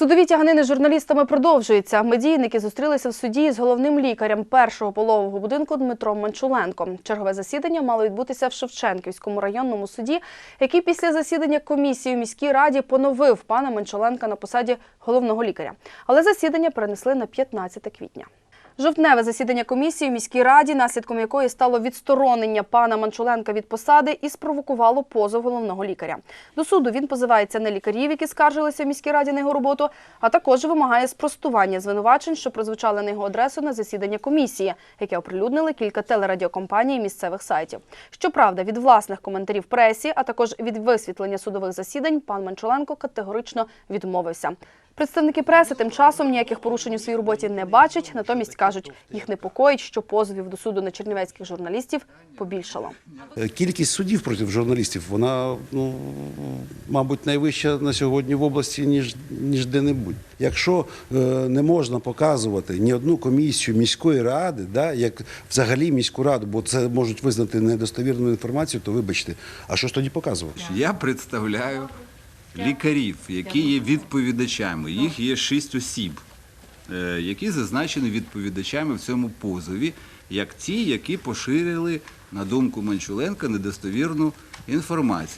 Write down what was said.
Судові тяганини з журналістами продовжуються. Медійники зустрілися в суді з головним лікарем першого полового будинку Дмитром Манчуленком. Чергове засідання мало відбутися в Шевченківському районному суді, який після засідання комісії у міській раді поновив пана Манчуленка на посаді головного лікаря. Але засідання перенесли на 15 квітня. Жовтневе засідання комісії в міській раді, наслідком якої стало відсторонення пана Манчуленка від посади і спровокувало позов головного лікаря. До суду він позивається на лікарів, які скаржилися в міській раді на його роботу, а також вимагає спростування звинувачень, що прозвучали на його адресу на засідання комісії, яке оприлюднили кілька телерадіокомпаній і місцевих сайтів. Щоправда, від власних коментарів пресі, а також від висвітлення судових засідань, пан Манчуленко категорично відмовився. Представники преси тим часом ніяких порушень у своїй роботі не бачать, натомість кажуть, їх непокоїть, що позовів до суду на чернівецьких журналістів побільшало. Е, Кількість судів проти журналістів, вона, ну, мабуть, найвища на сьогодні в області, ніж, ніж де-небудь. Якщо е, не можна показувати ні одну комісію міської ради, да, як взагалі міську раду, бо це можуть визнати недостовірну інформацію, то вибачте, а що ж тоді показувати? Я представляю лікарів, які є відповідачами. Їх є шість осіб, е, які зазначені відповідачами в цьому позові, як ті, які поширили, на думку Манчуленка, недостовірну інформацію.